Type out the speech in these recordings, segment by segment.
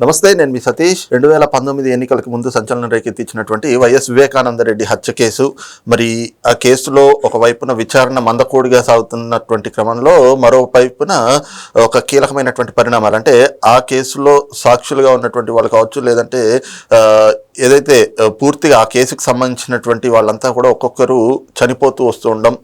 నమస్తే నేను మీ సతీష్. రెండు వేల పంతొమ్మిది ఎన్నికలకు ముందు సంచలనం రేకెత్తించినటువంటి వైఎస్ వివేకానంద రెడ్డి హత్య కేసు. మరి ఆ కేసులో ఒక వైపున విచారణ మందకోడిగా సాగుతున్నటువంటి క్రమంలో మరోవైపున ఒక కీలకమైనటువంటి పరిణామాలు. అంటే ఆ కేసులో సాక్షులుగా ఉన్నటువంటి వాళ్ళు కావచ్చు లేదంటే ఏదైతే పూర్తిగా ఆ కేసుకు సంబంధించినటువంటి వాళ్ళంతా కూడా ఒక్కొక్కరు చనిపోతూ వస్తూ ఉండడం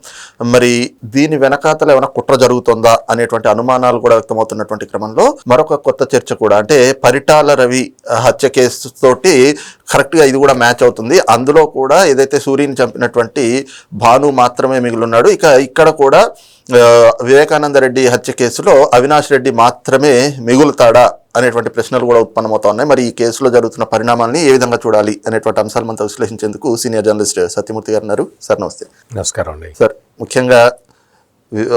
మరి దీని వెనకాతల ఏమైనా కుట్ర జరుగుతుందా అనేటువంటి అనుమానాలు కూడా వ్యక్తమవుతున్నటువంటి క్రమంలో మరొక కొత్త చర్చ కూడా. అంటే పరిటాల రవి హత్య కేసు తోటి కరెక్ట్గా ఇది కూడా మ్యాచ్ అవుతుంది. అందులో కూడా ఏదైతే సూర్యుని చంపినటువంటి భాను మాత్రమే మిగిలిన్నాడు ఇక ఇక్కడ కూడా వివేకానంద రెడ్డి హత్య కేసులో అవినాష్ రెడ్డి మాత్రమే మిగులుతాడా అనేటువంటి ప్రశ్నలు కూడా ఉత్పన్నమవుతా ఉన్నాయి మరి ఈ కేసులో జరుగుతున్న పరిణామాలని ఏ విధంగా చూడాలి అనేటువంటి అంశాలు మనతో విశ్లేషించేందుకు సీనియర్ జర్నలిస్ట్ సత్యమూర్తి గారు ఉన్నారు సార్ నమస్తే. నమస్కారం అండి. సార్ ముఖ్యంగా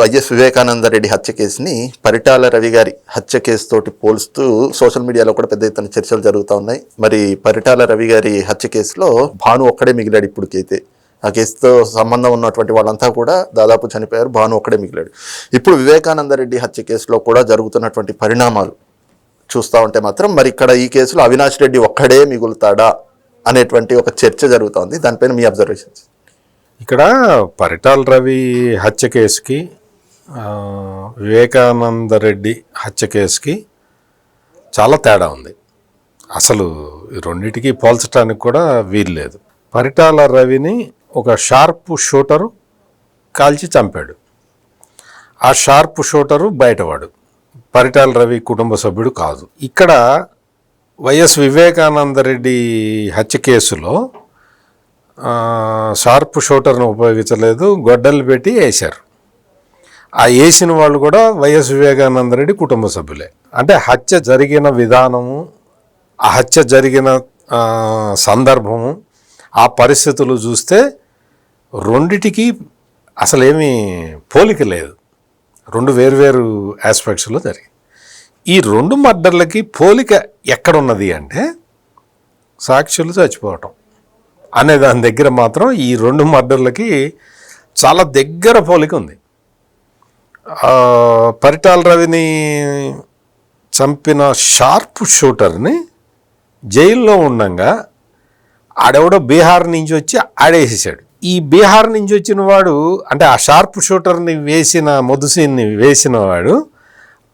వైఎస్ వివేకానంద రెడ్డి హత్య కేసుని పరిటాల రవి గారి హత్య కేసు తోటి పోలుస్తూ సోషల్ మీడియాలో కూడా పెద్ద ఎత్తున చర్చలు జరుగుతూ ఉన్నాయి. మరి పరిటాల రవి గారి హత్య కేసులో భాను ఒక్కడే మిగిలాడు ఇప్పటికైతే. ఆ కేసుతో సంబంధం ఉన్నటువంటి వాళ్ళంతా కూడా దాదాపు చనిపోయారు. భాను ఒక్కడే మిగిలాడు. ఇప్పుడు వివేకానంద రెడ్డి హత్య కేసులో కూడా జరుగుతున్నటువంటి పరిణామాలు చూస్తూ ఉంటే మాత్రం మరి ఇక్కడ ఈ కేసులో అవినాష్ రెడ్డి ఒక్కడే మిగులుతాడా అనేటువంటి ఒక చర్చ జరుగుతోంది. దానిపైన మీ అబ్జర్వేషన్స్? ఇక్కడ పరిటాల్ రవి హత్య కేసుకి వివేకానంద రెడ్డి హత్య కేసుకి చాలా తేడా ఉంది. అసలు రెండింటికి పోల్చడానికి కూడా వీలు లేదు పరిటాల రవిని ఒక షార్ప్ షూటరు కాల్చి చంపాడు. ఆ షార్ప్ షూటరు బయటవాడు. పరిటాల రవి కుటుంబ సభ్యుడు కాదు. ఇక్కడ వైఎస్ వివేకానంద రెడ్డి హత్య కేసులో షార్ప్ షూటర్ను ఉపయోగించలేదు గొడ్డలు పెట్టి వేశారు ఆ వేసిన వాళ్ళు కూడా వైఎస్ వివేకానంద రెడ్డి కుటుంబ సభ్యులే. అంటే హత్య జరిగిన విధానము ఆ హత్య జరిగిన సందర్భము ఆ పరిస్థితులు చూస్తే రెండిటికి అసలేమీ పోలిక లేదు. రెండు వేరువేరు ఆస్పెక్ట్స్లో జరిగాయి ఈ రెండు మర్డర్లకి పోలిక ఎక్కడున్నది అంటే సాక్షులు చచ్చిపోవటం అనే దాని దగ్గర మాత్రం ఈ రెండు మర్డర్లకి చాలా దగ్గర పోలిక ఉంది. పరిటాల రవిని చంపిన షార్ప్ షూటర్ని జైల్లో ఉండంగా ఆడెవడో బీహార్ నుంచి వచ్చి ఆడేసేసాడు ఈ బీహార్ నుంచి వచ్చిన వాడు అంటే ఆ షార్ప్ షూటర్ని వేసిన మొదుసీన్ని వేసిన వాడు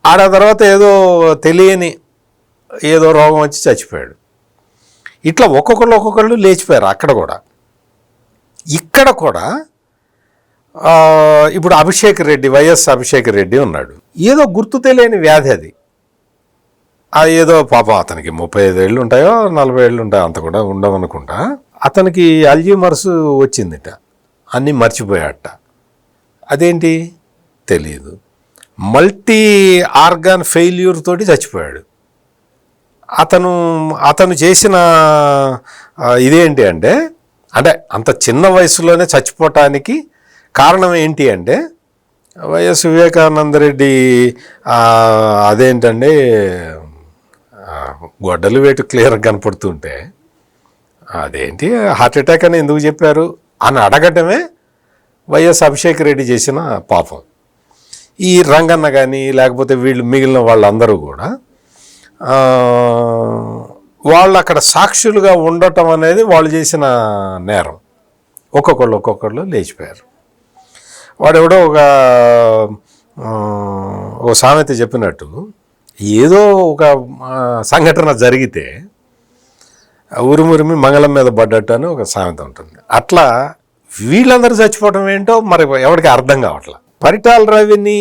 ఆడ తర్వాత ఏదో తెలియని ఏదో రోగం వచ్చి చచ్చిపోయాడు. ఇట్లా ఒక్కొక్కళ్ళు ఒక్కొక్కళ్ళు లేచిపోయారు అక్కడ కూడా. ఇక్కడ కూడా ఇప్పుడు అభిషేక్ రెడ్డి వైఎస్ అభిషేక్ రెడ్డి ఉన్నాడు. ఏదో గుర్తు తెలియని వ్యాధి అది. ఏదో పాపం అతనికి ముప్పై ఐదు ఏళ్ళు ఉంటాయో నలభై ఏళ్ళు ఉంటాయో అంత కూడా ఉండవనుకుంటా అతనికి అల్జీమర్స్ వచ్చిందిట. అన్నీ మర్చిపోయాట. అదేంటి? తెలియదు మల్టీ ఆర్గాన్ ఫెయిల్యూర్ తోటి చచ్చిపోయాడు. అతను అతను చేసిన ఇదేంటి అంటే అంటే అంత చిన్న వయసులోనే చచ్చిపోవటానికి కారణం ఏంటి అంటే వైఎస్ వివేకానంద రెడ్డి అదేంటండి గొడ్డలు వేటు క్లియర్గా కనపడుతుంటే అదేంటి హార్ట్ అటాక్ అని ఎందుకు చెప్పారు అని అడగటమే వైఎస్ అభిషేక్ రెడ్డి చేసిన పాపం. ఈ రంగన్న కానీ లేకపోతే వీళ్ళు మిగిలిన వాళ్ళందరూ కూడా వాళ్ళు అక్కడ సాక్షులుగా ఉండటం అనేది వాళ్ళు చేసిన నేరం. ఒక్కొక్కళ్ళు ఒక్కొక్కళ్ళు లేచిపోయారు. వాడెవడో ఒక ఓ సామెత చెప్పినట్టు ఏదో ఒక సంఘటన జరిగితే ఉరుమురిమి మంగళం మీద పడ్డట్టు అని ఒక సామెత ఉంటుంది. అట్లా వీళ్ళందరూ చచ్చిపోవడం ఏంటో మరి ఎవరికి అర్థం కావట్లా? పరిటాల రవిని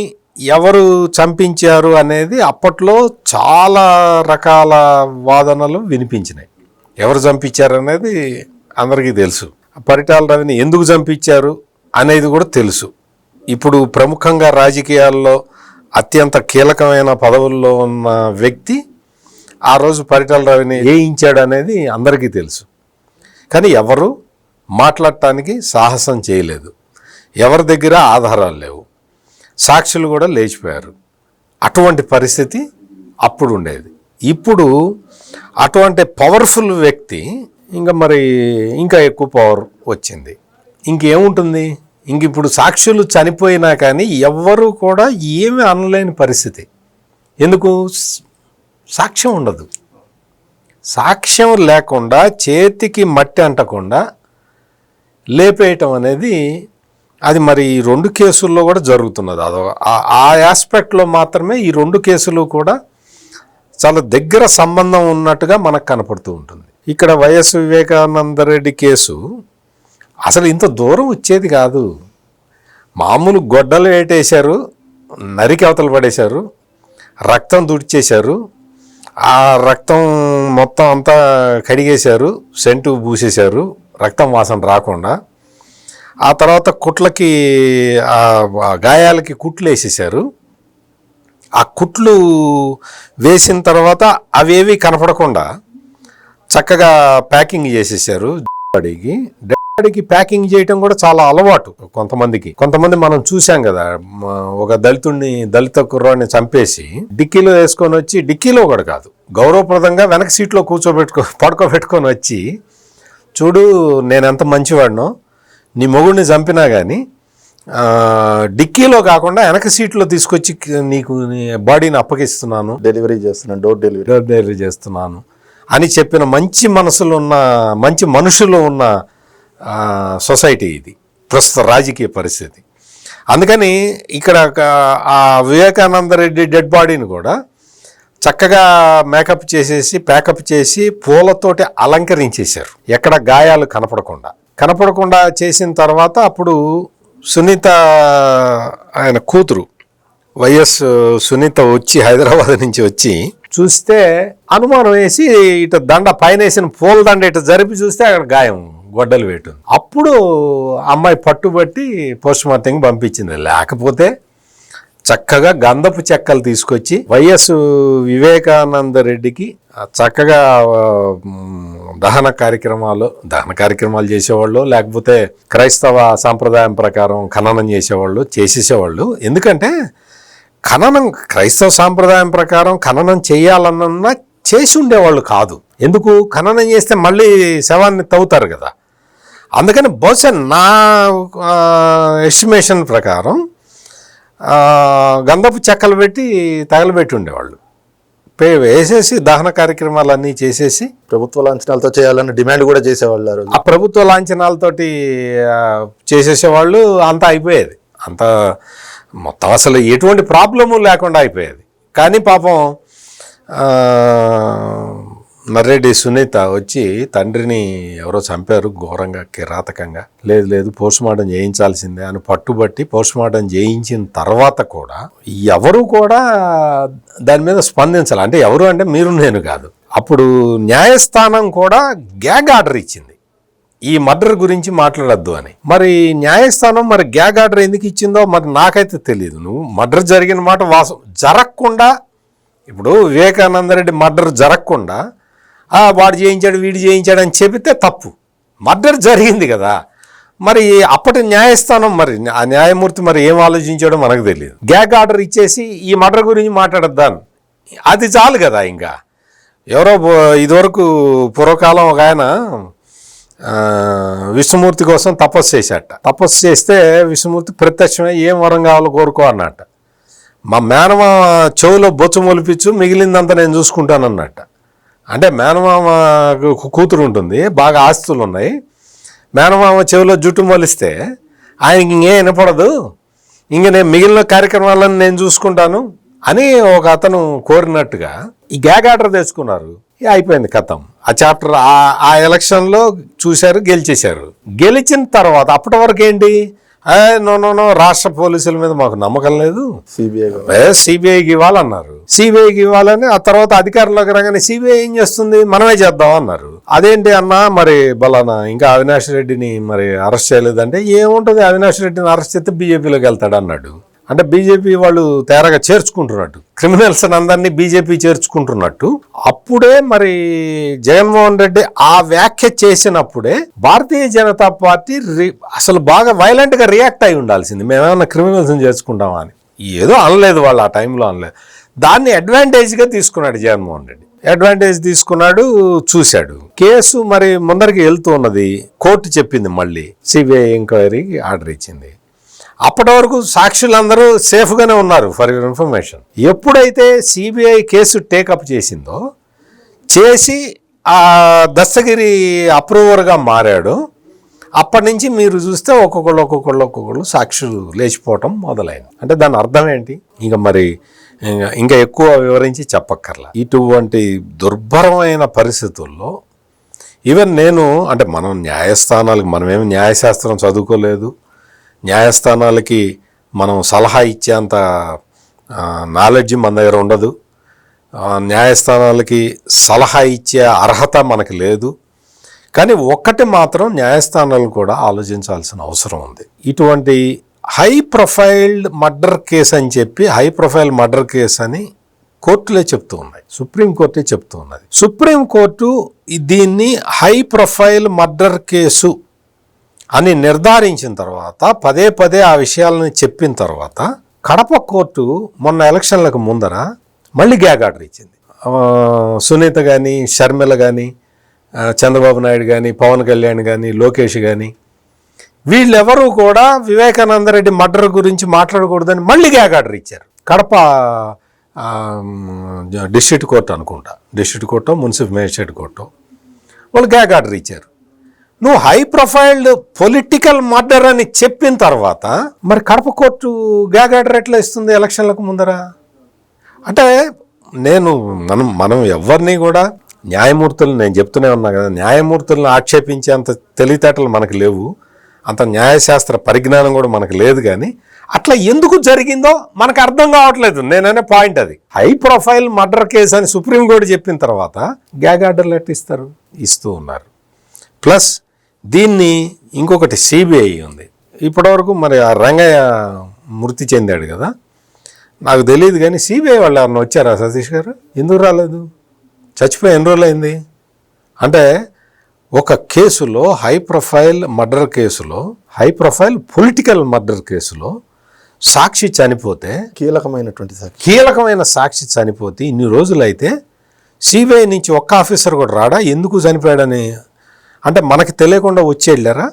ఎవరు చంపించారు అనేది అప్పట్లో చాలా రకాల వాదనలు వినిపించినాయి. ఎవరు చంపించారు అనేది అందరికీ తెలుసు. పరిటాల రవిని ఎందుకు చంపించారు అనేది కూడా తెలుసు. ఇప్పుడు ప్రముఖంగా రాజకీయాల్లో అత్యంత కీలకమైన పదవుల్లో ఉన్న వ్యక్తి ఆ రోజు పరిటాల రవిని వేయించాడు అనేది అందరికీ తెలుసు. కానీ ఎవరు? మాట్లాడటానికి సాహసం చేయలేదు. ఎవరి దగ్గర ఆధారాలు లేవు. సాక్షులు కూడా లేచిపోయారు. అటువంటి పరిస్థితి అప్పుడు ఉండేది. ఇప్పుడు అటువంటి పవర్ఫుల్ వ్యక్తి ఇంకా మరి ఇంకా ఎక్కువ పవర్ వచ్చింది. ఇంకేముంటుంది? ఇంక ఇప్పుడు సాక్షులు చనిపోయినా కానీ ఎవ్వరూ కూడా ఏమి అనలేని పరిస్థితి. ఎందుకు? సాక్ష్యం ఉండదు. సాక్ష్యం లేకుండా చేతికి మట్టి అంటకుండా లేపేయటం అనేది అది మరి ఈ రెండు కేసుల్లో కూడా జరుగుతున్నది. అదో ఆ- ఆస్పెక్ట్లో మాత్రమే ఈ రెండు కేసులు కూడా చాలా దగ్గర సంబంధం ఉన్నట్టుగా మనకు కనపడుతూ ఉంటుంది. ఇక్కడ వైఎస్ వివేకానంద రెడ్డి కేసు అసలు ఇంత దూరం వచ్చేది కాదు. మామూలు గొడ్డలు వేటేశారు నరికి అవతలు పడేశారు రక్తం దుడిచేశారు ఆ రక్తం మొత్తం అంతా కడిగేశారు సెంటు పూసేశారు రక్తం వాసన రాకుండా. ఆ తర్వాత కుట్లకి ఆ గాయాలకి కుట్లు వేసేసారు ఆ కుట్లు వేసిన తర్వాత అవేవి కనపడకుండా చక్కగా ప్యాకింగ్ చేసేసారు బాడీకి డాడీకి ప్యాకింగ్ చేయటం కూడా చాలా అలవాటు కొంతమందికి. కొంతమంది మనం చూసాం కదా ఒక దళితుడిని దళిత కుర్రాడిని చంపేసి డిక్కీలో వేసుకొని వచ్చి డిక్కీలో కూడా కాదు గౌరవప్రదంగా వెనక సీట్లో కూర్చోబెట్టుకో పడుకోబెట్టుకొని వచ్చి చూడు నేను ఎంత మంచివాడినో నీ మొగుడిని చంపినా కానీ డిక్కీలో కాకుండా వెనక సీట్లో తీసుకొచ్చి నీకు బాడీని అప్పగిస్తున్నాను డెలివరీ చేస్తున్నాను డోర్ డెలివరీ డోర్ డెలివరీ చేస్తున్నాను అని చెప్పిన మంచి మనసులు ఉన్న మంచి మనుషులు ఉన్న సొసైటీ ఇది ప్రస్తుత రాజకీయ పరిస్థితి. అందుకని ఇక్కడ ఒక ఆ వివేకానంద రెడ్డి డెడ్ బాడీని కూడా చక్కగా మేకప్ చేసేసి ప్యాకప్ చేసి పూలతోటి అలంకరించేశారు. ఎక్కడ గాయాలు కనపడకుండా. కనపడకుండా చేసిన తర్వాత అప్పుడు సునీత ఆయన కూతురు వైఎస్ సునీత వచ్చి హైదరాబాద్ నుంచి వచ్చి చూస్తే అనుమానం వేసి ఇటు దండ పైన వేసిన పూల దండ ఇటు జరిపి చూస్తే అక్కడ గాయం గొడ్డలు వేటు అప్పుడు అమ్మాయి పట్టుబట్టి పోస్ట్ మార్టంకి పంపించింది. లేకపోతే చక్కగా గంధపు చెక్కలు తీసుకొచ్చి వైఎస్ వివేకానంద రెడ్డికి చక్కగా దహన కార్యక్రమాలు దహన కార్యక్రమాలు చేసేవాళ్ళు లేకపోతే క్రైస్తవ సాంప్రదాయం ప్రకారం ఖననం చేసేవాళ్ళు చేసేసేవాళ్ళు. ఎందుకంటే ఖననం క్రైస్తవ సాంప్రదాయం ప్రకారం ఖననం చేయాలన్నా చేసి ఉండేవాళ్ళు కాదు. ఎందుకు? ఖననం చేస్తే మళ్ళీ శవాన్ని తవ్వుతారు కదా. అందుకని బహుశా నా ఎస్టిమేషన్ ప్రకారం గంధపు చెక్కలు పెట్టి తగలబెట్టి ఉండేవాళ్ళు. పే వేసేసి దహన కార్యక్రమాలన్నీ చేసేసి ప్రభుత్వ లాంఛనాలతో చేయాలని డిమాండ్ కూడా చేసేవాళ్ళు ఆ ప్రభుత్వ లాంఛనాలతోటి చేసేసేవాళ్ళు అంతా అయిపోయేది. అంత మొత్తం అసలు ఎటువంటి ప్రాబ్లము లేకుండా అయిపోయేది. కానీ పాపం మర్రెడ్డి నర్రెడ్డి సునీత వచ్చి తండ్రిని ఎవరో చంపారు ఘోరంగా కిరాతకంగా. లేదు లేదు పోస్ట్ మార్టం చేయించాల్సిందే అని పట్టుబట్టి పోస్ట్ మార్టం చేయించిన తర్వాత కూడా ఎవరు కూడా దాని మీద స్పందించాలి. అంటే ఎవరు అంటే మీరు నేను కాదు. అప్పుడు న్యాయస్థానం కూడా గ్యాగ్ ఆర్డర్ ఇచ్చింది. ఈ మర్డర్ గురించి మాట్లాడద్దు అని. మరి న్యాయస్థానం మరి గ్యాగ్ ఆర్డర్ ఎందుకు ఇచ్చిందో మరి నాకైతే తెలియదు నువ్వు మర్డర్ జరిగిన మాట వాసం జరగకుండా ఇప్పుడు వివేకానంద రెడ్డి మర్డర్ జరగకుండా వాడు చేయించాడు వీడు చేయించాడు అని చెబితే తప్పు. మర్డర్ జరిగింది కదా. మరి అప్పటి న్యాయస్థానం మరి ఆ న్యాయమూర్తి మరి ఏం ఆలోచించాడో మనకు తెలియదు. గ్యాగ్ ఆర్డర్ ఇచ్చేసి ఈ మర్డర్ గురించి మాట్లాడద్దాను అది చాలు కదా ఇంకా. ఎవరో ఇదివరకు పూర్వకాలం ఒక ఆయన విష్ణుమూర్తి కోసం తపస్సు చేశాట. తపస్సు చేస్తే విష్ణుమూర్తి ప్రత్యక్షమై ఏం వరం కావాలో కోరుకో అన్నట్ట మా మేనమ చెవులో బొచ్చు మొలిపించు మిగిలిందంతా నేను చూసుకుంటానన్నట్ట అంటే మేనమామ కూతురు ఉంటుంది బాగా ఆస్తులు ఉన్నాయి మేనమామ చెవిలో జుట్టు మొలిస్తే ఆయనకి ఇంకేం వినపడదు. ఇంక నేను మిగిలిన కార్యక్రమాలను నేను చూసుకుంటాను అని ఒక అతను కోరినట్టుగా ఈ గ్యాగ్ ఆర్డర్ తెచ్చుకున్నారు. అయిపోయింది కథం. ఆ చాప్టర్ ఆ ఆ ఎలక్షన్లో చూశారు గెలిచేశారు. గెలిచిన తర్వాత అప్పటి వరకు ఏంటి? నో నో నో రాష్ట్ర పోలీసుల మీద మాకు నమ్మకం లేదు. సిబిఐ సిబిఐకి ఇవ్వాలన్నారు. సిబిఐకి ఇవ్వాలని ఆ తర్వాత అధికారంలోకి రాగానే సిబిఐ ఏం చేస్తుంది? మనమే చేద్దాం అన్నారు. అదేంటి అన్నా మరి బలానా ఇంకా అవినాష్ రెడ్డిని మరి అరెస్ట్ చేయలేదంటే ఏముంటుంది? అవినాష్ రెడ్డిని అరెస్ట్ చేస్తే బీజేపీలోకి వెళ్తాడు అన్నాడు అంటే బీజేపీ వాళ్ళు తేరగా చేర్చుకుంటున్నట్టు క్రిమినల్స్ అందరినీ బీజేపీ చేర్చుకుంటున్నట్టు. అప్పుడే మరి జగన్మోహన్ రెడ్డి ఆ వ్యాఖ్య చేసినప్పుడే భారతీయ జనతా పార్టీ రి- అసలు బాగా వైలెంట్గా రియాక్ట్ అయి ఉండాల్సింది. మేమేమన్నా క్రిమినల్స్ చేర్చుకుంటామా అని. ఏదో అనలేదు వాళ్ళు ఆ టైంలో అనలేదు దాన్ని అడ్వాంటేజ్గా తీసుకున్నాడు జగన్మోహన్ రెడ్డి. అడ్వాంటేజ్ తీసుకున్నాడు చూశాడు. కేసు మరి ముందరికి వెళ్తూ ఉన్నది. కోర్టు చెప్పింది మళ్ళీ. సిబిఐ ఎంక్వైరీకి ఆర్డర్ ఇచ్చింది. అప్పటి వరకు సాక్షులందరూ సేఫ్గానే ఉన్నారు ఫర్ యువర్ ఇన్ఫర్మేషన్. ఎప్పుడైతే సిబిఐ కేసు టేకప్ చేసిందో చేసి ఆ దస్తగిరి అప్రూవర్గా మారాడు అప్పటి నుంచి మీరు చూస్తే ఒక్కొక్కళ్ళు ఒక్కొక్కళ్ళు ఒక్కొక్కళ్ళు సాక్షులు లేచిపోవటం మొదలైంది. అంటే దాని అర్థం ఏంటి? ఇంకా మరి ఇంకా- ఇంకా ఎక్కువ వివరించి చెప్పక్కర్లా. ఇటువంటి దుర్భరమైన పరిస్థితుల్లో ఈవెన్ నేను అంటే మనం న్యాయస్థానాలకు మనమేమి న్యాయశాస్త్రం చదువుకోలేదు న్యాయస్థానాలకి మనం సలహా ఇచ్చేంత నాలెడ్జ్ మన దగ్గర ఉండదు. న్యాయస్థానాలకి సలహా ఇచ్చే అర్హత మనకు లేదు. కానీ ఒక్కటి మాత్రం న్యాయస్థానాలు కూడా ఆలోచించాల్సిన అవసరం ఉంది. ఇటువంటి హై ప్రొఫైల్డ్ మర్డర్ కేసు అని చెప్పి హై ప్రొఫైల్ మర్డర్ కేసు అని కోర్టులే చెప్తూ ఉన్నాయి. సుప్రీంకోర్టే చెప్తూ ఉన్నది. సుప్రీంకోర్టు దీన్ని హై ప్రొఫైల్ మర్డర్ కేసు అని నిర్ధారించిన తర్వాత పదే పదే ఆ విషయాలను చెప్పిన తర్వాత కడప కోర్టు మొన్న ఎలక్షన్లకు ముందర మళ్ళీ గ్యాగ్ ఆర్డర్ ఇచ్చింది. సునీత కానీ షర్మిల కానీ చంద్రబాబు నాయుడు కానీ పవన్ కళ్యాణ్ కానీ లోకేష్ కానీ వీళ్ళెవరూ కూడా వివేకానంద రెడ్డి మర్డర్ గురించి మాట్లాడకూడదని మళ్ళీ గ్యాగ్ ఆర్డర్ ఇచ్చారు. కడప డిస్ట్రిక్ట్ కోర్టు అనుకుంటా. District court municipal magistrate court వాళ్ళు గ్యాగ్ ఆర్డర్ ఇచ్చారు. నువ్వు హై ప్రొఫైల్డ్ పొలిటికల్ మర్డర్ అని చెప్పిన తర్వాత మరి కడప కోర్టు గ్యాగ్ ఆర్డర్ ఎట్లా ఇస్తుంది ఎలక్షన్లకు ముందర? అంటే నేను మనం మనం ఎవరిని కూడా న్యాయమూర్తులు నేను చెప్తూనే ఉన్నా కదా న్యాయమూర్తులను ఆక్షేపించే అంత తెలివితేటలు మనకు లేవు. అంత న్యాయశాస్త్ర పరిజ్ఞానం కూడా మనకు లేదు కానీ అట్లా ఎందుకు జరిగిందో మనకు అర్థం కావట్లేదు. నేననే పాయింట్ అది. హై ప్రొఫైల్ మర్డర్ కేసు అని సుప్రీంకోర్టు చెప్పిన తర్వాత గ్యాగ్ ఆర్డర్లు ఎట్లా ఇస్తారు ఇస్తూ ఉన్నారు. ప్లస్ దీన్ని ఇంకొకటి సిబిఐ ఉంది. ఇప్పటివరకు మరి ఆ రంగయ్య మృతి చెందాడు కదా. నాకు తెలియదు కానీ సిబిఐ వాళ్ళు ఎవరన్నా వచ్చారా సతీష్ గారు? ఎందుకు రాలేదు? చచ్చిపోయి ఎన్ని రోజులు అయింది అంటే ఒక కేసులో హై ప్రొఫైల్ మర్డర్ కేసులో హై ప్రొఫైల్ పొలిటికల్ మర్డర్ కేసులో సాక్షి చనిపోతే కీలకమైనటువంటి సాక్షి. కీలకమైన సాక్షి చనిపోతే ఇన్ని రోజులైతే సిబిఐ నుంచి ఒక్క ఆఫీసర్ కూడా రాడా? ఎందుకు చనిపోయాడని అంటే మనకి తెలియకుండా వచ్చి వెళ్ళారా?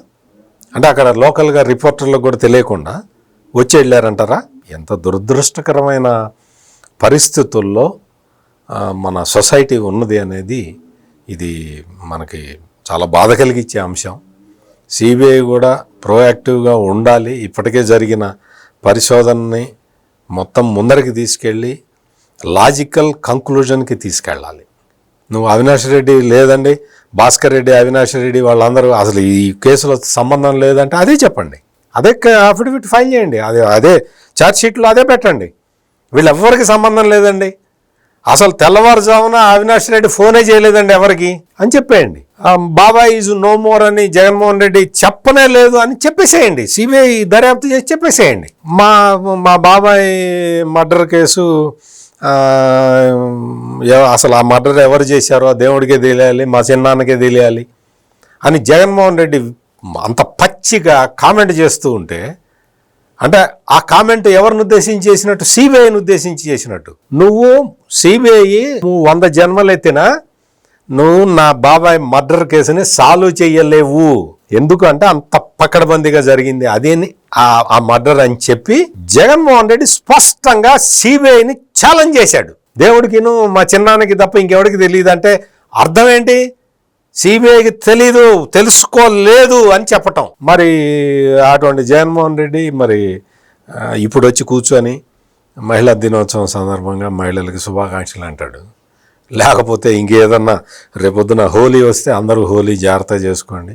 అంటే అక్కడ లోకల్గా రిపోర్టర్లకు కూడా తెలియకుండా వచ్చి వెళ్ళారంటారా? ఎంత దురదృష్టకరమైన పరిస్థితుల్లో మన సొసైటీ ఉన్నది అనేది ఇది మనకి చాలా బాధ కలిగించే అంశం. సిబిఐ కూడా ప్రోయాక్టివ్గా ఉండాలి. ఇప్పటికే జరిగిన పరిశోధనని మొత్తం ముందరికి తీసుకెళ్ళి లాజికల్ కంక్లూజన్కి తీసుకెళ్ళాలి. నువ్వు అవినాష్ రెడ్డి లేదండి భాస్కర్ రెడ్డి అవినాష్ రెడ్డి వాళ్ళందరూ అసలు ఈ కేసులో సంబంధం లేదంటే అదే చెప్పండి. అదే అఫిడవిట్ ఫైల్ చేయండి. అదే అదే ఛార్జ్ షీట్లో అదే పెట్టండి. వీళ్ళెవ్వరికి సంబంధం లేదండి. అసలు తెల్లవారుజామున అవినాష్ రెడ్డి ఫోనే చేయలేదండి ఎవరికి? అని చెప్పేయండి. బాబాయ్ ఈజ్ నో మోర్ అని జగన్మోహన్ రెడ్డి చెప్పనే లేదు అని చెప్పేసేయండి. సిబిఐ దర్యాప్తు చేసి చెప్పేసేయండి. మా మా బాబాయ్ మర్డర్ కేసు అసలు ఆ మర్డర్ ఎవరు చేశారో దేవుడికే తెలియాలి మా చిన్నాన్నకే తెలియాలి అని జగన్మోహన్ రెడ్డి అంత పచ్చిగా కామెంట్ చేస్తూ ఉంటే అంటే ఆ కామెంట్ ఎవరిని ఉద్దేశించి చేసినట్టు సిబిఐని ఉద్దేశించి చేసినట్టు నువ్వు సిబిఐ నువ్వు వంద జన్మలెత్తినా నువ్వు నా బాబాయ్ మర్డర్ కేసుని సాల్వ్ చేయలేవు ఎందుకు అంటే అంత పక్కడబందిగా జరిగింది. అదేని ఆ ఆ మర్డర్ అని చెప్పి జగన్మోహన్ రెడ్డి స్పష్టంగా సిబిఐని ఛాలెంజ్ చేశాడు. దేవుడికి నువ్వు మా చిన్నానికి తప్ప ఇంకెవడికి తెలియదు అంటే అర్థం ఏంటి సిబిఐకి తెలీదు తెలుసుకోలేదు అని చెప్పటం. మరి అటువంటి జగన్మోహన్ రెడ్డి మరి ఇప్పుడు వచ్చి కూర్చొని మహిళా దినోత్సవం సందర్భంగా మహిళలకు శుభాకాంక్షలు అంటాడు. లేకపోతే ఇంకేదన్నా రేపొద్దున హోలీ వస్తే అందరూ హోలీ జాగ్రత్త చేసుకోండి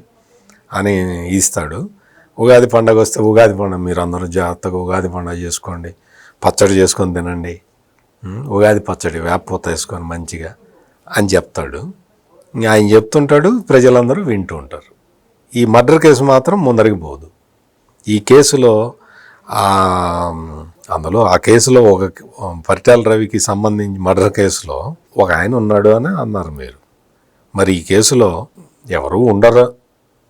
అని ఇస్తాడు. ఉగాది పండగ వస్తే ఉగాది పండుగ మీరు అందరూ జాగ్రత్తగా ఉగాది పండుగ చేసుకోండి. పచ్చడి చేసుకొని తినండి. ఉగాది పచ్చడి వేపపూత వేసుకొని మంచిగా అని చెప్తాడు. ఆయన చెప్తుంటాడు ప్రజలందరూ వింటూ ఉంటారు. ఈ మర్డర్ కేసు మాత్రం ముందరికి పోదు. ఈ కేసులో అందులో ఆ కేసులో ఒక పరిటాల రవికి సంబంధించి మర్డర్ కేసులో ఒక ఆయన ఉన్నాడు అని అన్నారు మీరు. మరి ఈ కేసులో ఎవరు ఉండరు.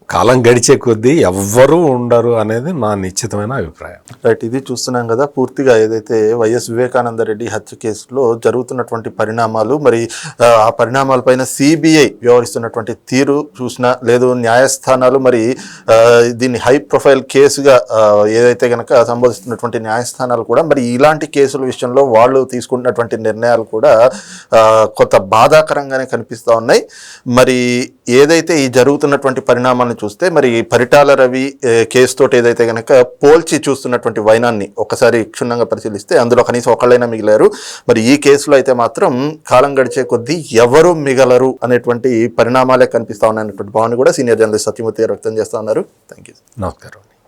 కాలం గడిచే కొద్దీ ఎవ్వరూ ఉండరు అనేది నా నిశ్చితమైన అభిప్రాయం. రైట్ ఇది చూస్తున్నాం కదా పూర్తిగా ఏదైతే వైఎస్ వివేకానంద రెడ్డి హత్య కేసులో జరుగుతున్నటువంటి పరిణామాలు మరి ఆ, పరిణామాలపైన సిబిఐ వ్యవహరిస్తున్నటువంటి తీరు చూసినా లేదు న్యాయస్థానాలు మరి దీన్ని హై ప్రొఫైల్ కేసుగా ఏదైతే కనుక సంబోధిస్తున్నటువంటి న్యాయస్థానాలు కూడా మరి ఇలాంటి కేసుల విషయంలో వాళ్ళు తీసుకుంటున్నటువంటి నిర్ణయాలు కూడా కొంత బాధాకరంగానే కనిపిస్తూ ఉన్నాయి. మరి ఏదైతే ఈ జరుగుతున్నటువంటి పరిణామాలను చూస్తే మరి పరిటాల రవి కేసు తోటి ఏదైతే కనుక పోల్చి చూస్తున్నటువంటి వైనాన్ని ఒకసారి క్షుణ్ణంగా పరిశీలిస్తే అందులో కనీసం ఒకళ్ళైనా మిగిలారు. మరి ఈ కేసులో అయితే మాత్రం కాలం గడిచే కొద్దీ ఎవరు మిగలరు అనేటువంటి పరిణామాలే కనిపిస్తా ఉన్నాయన్నటువంటి భావన కూడా సీనియర్ జర్నలిస్ట్ సత్యమూర్తి గారు వ్యక్తం చేస్తా ఉన్నారు. థ్యాంక్ యూ నమస్కారం